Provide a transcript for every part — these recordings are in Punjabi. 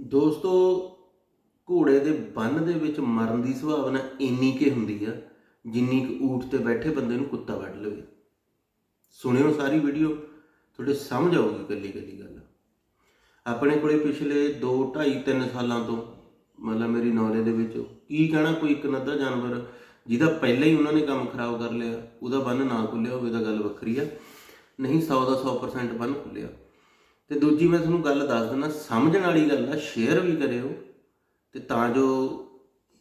ਦੋਸਤੋ, ਘੋੜੇ ਦੇ ਬੰਨ ਦੇ ਵਿੱਚ ਮਰਨ ਦੀ ਸੰਭਾਵਨਾ ਇੰਨੀ ਕਿ ਹੁੰਦੀ ਆ, ਜਿੰਨੀ ਕੁ ਊਠ ਤੇ ਬੈਠੇ ਬੰਦੇ ਨੂੰ ਕੁੱਤਾ ਵੱਢ ਲਵੇ। ਸੁਣਿਓ ਸਾਰੀ ਵੀਡੀਓ, ਤੁਹਾਡੇ ਸਮਝ ਆਊਗੀ ਕੱਲੀ ਕੱਲੀ ਗੱਲ। ਆਪਣੇ ਕੋਲੇ ਪਿਛਲੇ 2 2.5 3 ਸਾਲਾਂ ਤੋਂ, ਮਤਲਬ ਮੇਰੀ ਨੌਲੇਜ ਦੇ ਵਿੱਚ, ਕੀ ਕਹਿਣਾ ਕੋਈ ਇੱਕ ਨੱਦਾ ਜਾਨਵਰ, ਜਿਹਦਾ ਪਹਿਲਾਂ ਹੀ ਉਹਨਾਂ ਨੇ ਕੰਮ ਖਰਾਬ ਕਰ ਲਿਆ, ਉਹਦਾ ਬੰਨ ਨਾ ਖੁੱਲਿਆ ਹੋਵੇ ਤਾਂ ਗੱਲ ਵੱਖਰੀ ਆ। ਨਹੀਂ 100 ਦਾ 100% ਬੰਨ ਖੁੱਲਿਆ। ਤੇ ਦੂਜੀ ਮੈਂ ਤੁਹਾਨੂੰ ਗੱਲ ਦੱਸ ਦਿੰਦਾ, ਸਮਝਣ ਵਾਲੀ ਗੱਲ ਆ ਸ਼ੇਅਰ ਵੀ ਕਰਿਓ ਤੇ ਤਾਂ ਜੋ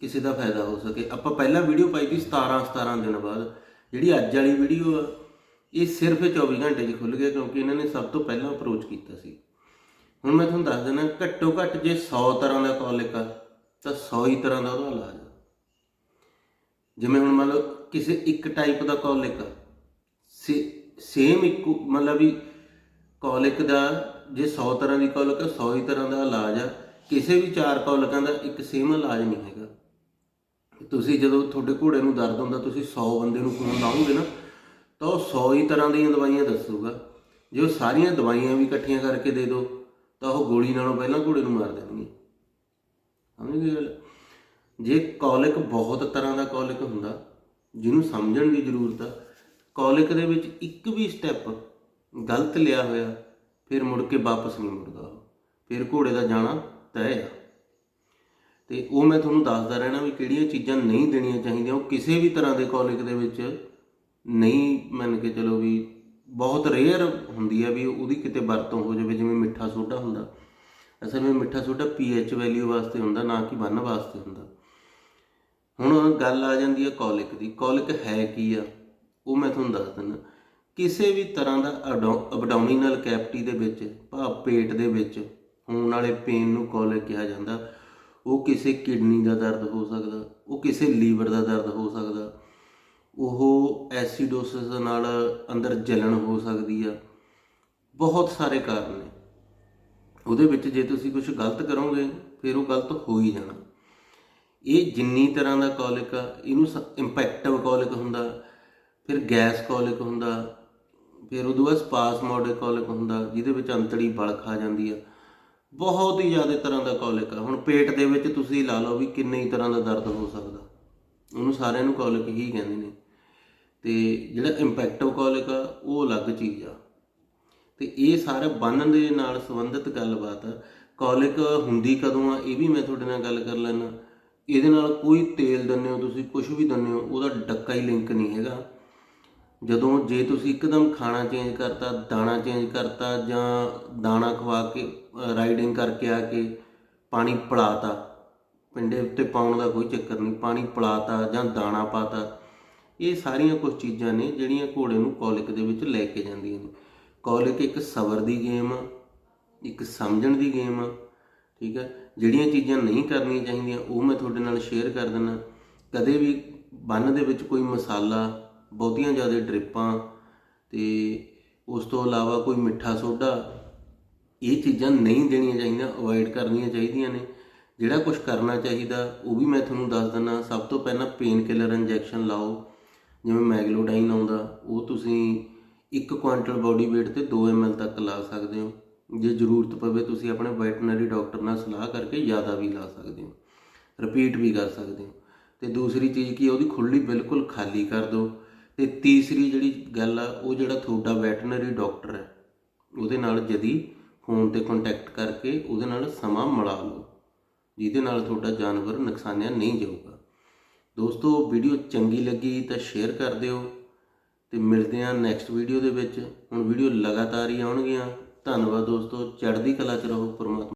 ਕਿਸੇ ਦਾ ਫਾਇਦਾ ਹੋ ਸਕੇ। ਆਪਾਂ ਪਹਿਲਾਂ ਵੀਡੀਓ ਪਾਈ ਸੀ 17 17 ਦਿਨ ਬਾਅਦ, ਜਿਹੜੀ ਅੱਜ ਵਾਲੀ ਵੀਡੀਓ ਆ, ਇਹ ਸਿਰਫ 24 ਘੰਟੇ 'ਚ ਖੁੱਲ ਗਿਆ ਕਿਉਂਕਿ ਇਹਨਾਂ ਨੇ ਸਭ ਤੋਂ ਪਹਿਲਾਂ ਅਪਰੋਚ ਕੀਤਾ ਸੀ। ਹੁਣ ਮੈਂ ਤੁਹਾਨੂੰ ਦੱਸ ਦਿੰਦਾ, ਘੱਟੋ ਘੱਟ ਜੇ 100 ਤਰ੍ਹਾਂ ਦਾ ਕੌਲਿਕ ਆ, ਤਾਂ 100 ਹੀ ਤਰ੍ਹਾਂ ਦਾ ਉਹਦਾ ਇਲਾਜ ਜਿਵੇਂ ਹੁਣ ਮੰਨ ਲਓ ਕਿਸੇ ਇੱਕ ਟਾਈਪ ਦਾ ਕੌਲਿਕ ਆ ਸੇਮ ਇੱਕ, ਮਤਲਬ ਵੀ ਕੌਲਿਕ ਦਾ ਜੇ 100 ਤਰ੍ਹਾਂ ਦੀ ਕੌਲਿਕ ਆ 100 ਹੀ ਤਰ੍ਹਾਂ ਦਾ ਇਲਾਜ ਆ। ਕਿਸੇ ਵੀ ਚਾਰ ਕੌਲਿਕਾਂ ਦਾ ਇੱਕ ਸੇਮ ਇਲਾਜ ਨਹੀਂ ਹੈਗਾ। ਤੁਸੀਂ ਜਦੋਂ ਤੁਹਾਡੇ ਘੋੜੇ ਨੂੰ ਦਰਦ ਹੁੰਦਾ, ਤੁਸੀਂ 100 ਬੰਦੇ ਨੂੰ ਫੋਨ ਲਾਓਗੇ ਨਾ, ਤਾਂ ਉਹ 100 ਹੀ ਤਰ੍ਹਾਂ ਦੀਆਂ ਦਵਾਈਆਂ ਦੱਸੂਗਾ। ਜੇ ਉਹ ਸਾਰੀਆਂ ਦਵਾਈਆਂ ਵੀ ਇਕੱਠੀਆਂ ਕਰਕੇ ਦੇ ਦਿਓ ਤਾਂ ਉਹ ਗੋਲੀ ਨਾਲੋਂ ਪਹਿਲਾਂ ਘੋੜੇ ਨੂੰ ਮਾਰ ਦੇਣਗੇ। ਸਮਝ ਗਏ ਗੱਲ? ਜੇ ਕੌਲਿਕ ਬਹੁਤ ਤਰ੍ਹਾਂ ਦਾ ਕੌਲਿਕ ਹੁੰਦਾ, ਜਿਹਨੂੰ ਸਮਝਣ ਦੀ ਜ਼ਰੂਰਤ ਆ ਕੌਲਿਕ ਦੇ ਵਿੱਚ ਇੱਕ ਵੀ ਸਟੈਪ ਗਲਤ ਲਿਆ ਹੋਇਆ ਫਿਰ ਮੁੜ ਕੇ ਵਾਪਸ ਨਹੀਂ ਮੁੜਦਾ ਉਹ। ਫਿਰ ਘੋੜੇ ਦਾ ਜਾਣਾ ਤੈਅ ਆ। ਤੇ ਉਹ ਮੈਂ ਤੁਹਾਨੂੰ ਦੱਸਦਾ ਰਹਿਣਾ ਵੀ ਕਿਹੜੀਆਂ ਚੀਜ਼ਾਂ ਨਹੀਂ ਦੇਣੀਆਂ ਚਾਹੀਦੀਆਂ, ਉਹ ਕਿਸੇ ਵੀ ਤਰ੍ਹਾਂ ਦੇ ਕੌਲਿਕ ਦੇ ਵਿੱਚ ਨਹੀਂ ਮੰਨ ਕੇ ਚਲੋ ਵੀ ਬਹੁਤ ਰੇਅਰ ਹੁੰਦੀ ਆ ਵੀ ਉਹਦੀ ਕਿਤੇ ਵਰਤੋਂ ਹੋ ਜਾਵੇ, ਜਿਵੇਂ ਮਿੱਠਾ ਸੋਡਾ ਹੁੰਦਾ। ਅਸਲ ਵਿੱਚ ਮਿੱਠਾ ਸੋਡਾ ਪੀਐਚ ਵੈਲਿਊ ਵਾਸਤੇ ਹੁੰਦਾ, ਨਾ ਕਿ ਬੰਨ ਵਾਸਤੇ ਹੁੰਦਾ। ਹੁਣ ਗੱਲ ਆ ਜਾਂਦੀ ਹੈ ਕੋਲਿਕ ਦੀ। ਕੋਲਿਕ ਹੈ ਕੀ ਆ? ਉਹ ਮੈਂ ਤੁਹਾਨੂੰ ਦੱਸ ਦਿੰਦਾ। ਕਿਸੇ ਵੀ ਤਰ੍ਹਾਂ ਦਾ ਅਬਡੋਮੀਨਲ ਕੈਪਟੀ ਦੇ ਵਿੱਚ, ਭਾਵ ਪੇਟ ਦੇ ਵਿੱਚ ਹੋਣ ਵਾਲੇ ਪੇਨ ਨੂੰ ਕੌਲਿਕ ਕਿਹਾ ਜਾਂਦਾ, ਉਹ ਕਿਸੇ ਕਿਡਨੀ ਦਾ ਦਰਦ ਹੋ ਸਕਦਾ, ਉਹ ਕਿਸੇ ਲੀਵਰ ਦਾ ਦਰਦ ਹੋ ਸਕਦਾ, ਉਹ ਐਸਿਡੋਸਿਸ ਨਾਲ ਅੰਦਰ ਜਲਣ ਹੋ ਸਕਦੀ ਆ, ਬਹੁਤ ਸਾਰੇ ਕਾਰਨ ਨੇ। ਉਹਦੇ ਵਿੱਚ ਜੇ ਤੁਸੀਂ ਕੁਝ ਗਲਤ ਕਰੋਗੇ, ਫਿਰ ਉਹ ਗਲਤ ਹੋ ਹੀ ਜਾਣਾ। ਇਹ ਜਿੰਨੀ ਤਰ੍ਹਾਂ ਦਾ ਕੋਲਿਕ ਆ, ਇਹਨੂੰ ਇੰਪੈਕਟਿਵ ਕੌਲਿਕ ਹੁੰਦਾ, ਫਿਰ ਗੈਸ ਕੌਲਿਕ ਹੁੰਦਾ ਫਿਰ ਉਦੋਂ ਬਾਅਦ ਸਪਾਸਮੋਡਿਕ ਕੌਲਿਕ ਹੁੰਦਾ, ਜਿਹਦੇ ਵਿੱਚ ਅੰਤੜੀ ਬਲ ਖਾ ਜਾਂਦੀ ਆ। ਬਹੁਤ ਹੀ ਜ਼ਿਆਦਾ ਤਰ੍ਹਾਂ ਦਾ ਕੋਲਿਕ ਆ। ਹੁਣ ਪੇਟ ਦੇ ਵਿੱਚ ਤੁਸੀਂ ਲਾ ਲਓ ਵੀ ਕਿੰਨੇ ਹੀ ਤਰ੍ਹਾਂ ਦਾ ਦਰਦ ਹੋ ਸਕਦਾ। ਉਹਨੂੰ ਸਾਰਿਆਂ ਨੂੰ ਕੋਲਿਕ ਹੀ ਕਹਿੰਦੇ ਨੇ। ਤੇ ਜਿਹੜਾ ਇੰਪੈਕਟਿਵ ਕੋਲਿਕ ਆ, ਉਹ ਅਲੱਗ ਚੀਜ਼ ਆ। ਤੇ ਇਹ ਸਾਰਾ ਬੰਨ ਦੇ ਨਾਲ ਸੰਬੰਧਿਤ ਗੱਲਬਾਤ ਆ। ਕੌਲਿਕ ਹੁੰਦੀ ਕਦੋਂ ਆ, ਇਹ ਵੀ ਮੈਂ ਤੁਹਾਡੇ ਨਾਲ ਗੱਲ ਕਰ ਲੈਣਾ ਇਹਦੇ ਨਾਲ ਕੋਈ ਤੇਲ ਦਿੰਦੇ ਹੋ ਤੁਸੀਂ ਕੁਝ ਵੀ ਦਿੰਦੇ ਹੋ ਉਹਦਾ ਡੱਕਾ ਹੀ ਲਿੰਕ ਨਹੀਂ ਹੈਗਾ। ਜਦੋਂ ਜੇ ਤੁਸੀਂ ਇੱਕਦਮ ਖਾਣਾ ਚੇਂਜ ਕਰਤਾ, ਦਾਣਾ ਚੇਂਜ ਕਰਤਾ ਜਾਂ ਦਾਣਾ ਖਵਾ ਕੇ ਰਾਈਡਿੰਗ ਕਰਕੇ ਆ ਕੇ ਪਾਣੀ ਪਿਲਾਤਾ, ਪਿੰਡੇ ਉੱਤੇ ਪਾਉਣ ਦਾ ਕੋਈ ਚੱਕਰ ਨਹੀਂ, ਪਾਣੀ ਪਿਲਾਤਾ ਜਾਂ ਦਾਣਾ ਪਾਤਾ, ਇਹ ਸਾਰੀਆਂ ਕੁਝ ਚੀਜ਼ਾਂ ਨੇ ਜਿਹੜੀਆਂ ਘੋੜੇ ਨੂੰ ਕੌਲਿਕ ਦੇ ਵਿੱਚ ਲੈ ਕੇ ਜਾਂਦੀਆਂ ਨੇ। ਕੌਲਿਕ ਇੱਕ ਸਬਰ ਦੀ ਗੇਮ ਆ, ਇੱਕ ਸਮਝਣ ਦੀ ਗੇਮ ਆ, ਠੀਕ ਹੈ ਜਿਹੜੀਆਂ ਚੀਜ਼ਾਂ ਨਹੀਂ ਕਰਨੀਆਂ ਚਾਹੀਦੀਆਂ, ਉਹ ਮੈਂ ਤੁਹਾਡੇ ਨਾਲ ਸ਼ੇਅਰ ਕਰ ਦਿੰਦਾ। ਕਦੇ ਵੀ ਬੰਨ ਦੇ ਵਿੱਚ ਕੋਈ ਮਸਾਲਾ ਬਹੁਤੀਆਂ ਜ਼ਿਆਦਾ ਡ੍ਰਿਪਾਂ ਤੇ ਉਸ ਤੋਂ ਇਲਾਵਾ ਕੋਈ ਮਿੱਠਾ ਸੋਡਾ, ਇਹ ਚੀਜ਼ਾਂ ਨਹੀਂ ਦੇਣੀਆਂ ਚਾਹੀਦੀਆਂ ਅਵੋਇਡ ਕਰਨੀਆਂ ਚਾਹੀਦੀਆਂ ਨੇ। ਜਿਹੜਾ ਕੁਝ ਕਰਨਾ ਚਾਹੀਦਾ, ਉਹ ਵੀ ਮੈਂ ਤੁਹਾਨੂੰ ਦੱਸ ਦਿੰਦਾ, ਸਭ ਤੋਂ ਪਹਿਲਾਂ ਪੇਨ ਕਿਲਰ ਇੰਜੈਕਸ਼ਨ ਲਾਓ। ਜਿਵੇਂ ਮੈਗਲੋਡਾਈਨ ਆਉਂਦਾ, ਉਹ ਤੁਸੀਂ 1 ਕੁਆਂਟਲ ਬਾਡੀ weight ਤੇ 2 ml ਤੱਕ ਲਾ ਸਕਦੇ ਹੋ। ਜੇ ਜ਼ਰੂਰਤ ਪਵੇ, ਤੁਸੀਂ ਆਪਣੇ ਵੈਟਰਨਰੀ ਡਾਕਟਰ ਨਾਲ ਸਲਾਹ ਕਰਕੇ ਜ਼ਿਆਦਾ ਵੀ ਲਾ ਸਕਦੇ ਹੋ। ਰਿਪੀਟ ਵੀ ਕਰ ਸਕਦੇ ਹੋ। ਤੇ ਦੂਸਰੀ ਚੀਜ਼ ਕੀ ਉਹਦੀ ਖੁੱਲੀ ਬਿਲਕੁਲ ਤੁਹਾਡਾ ਵੈਟਰਨਰੀ ਡਾਕਟਰ ਹੈ। ਉਹਦੇ ਨਾਲ ਜਦੀ ਫੋਨ ਤੇ ਕੰਟੈਕਟ ਕਰਕੇ ਉਹਦੇ ਨਾਲ ਸਮਾਂ ਮਿਲਾ ਲਓ। ਜਿਹਦੇ ਨਾਲ ਤੁਹਾਡਾ ਜਾਨਵਰ ਨੁਕਸਾਨਿਆ ਨਹੀਂ ਜਾਊਗਾ। ਦੋਸਤੋ ਵੀਡੀਓ ਚੰਗੀ ਲੱਗੀ ਤਾਂ ਸ਼ੇਅਰ ਕਰ ਦਿਓ ਤੇ ਮਿਲਦੇ ਹਾਂ ਨੈਕਸਟ ਵੀਡੀਓ ਦੇ ਵਿੱਚ। ਹੁਣ ਵੀਡੀਓ ਲਗਾਤਾਰ ਹੀ ਆਉਣਗੀਆਂ। ਧੰਨਵਾਦ ਦੋਸਤੋ। ਚੜ੍ਹਦੀ ਕਲਾ ਚ ਰਹੋ ਪਰਮਾਤਮਾ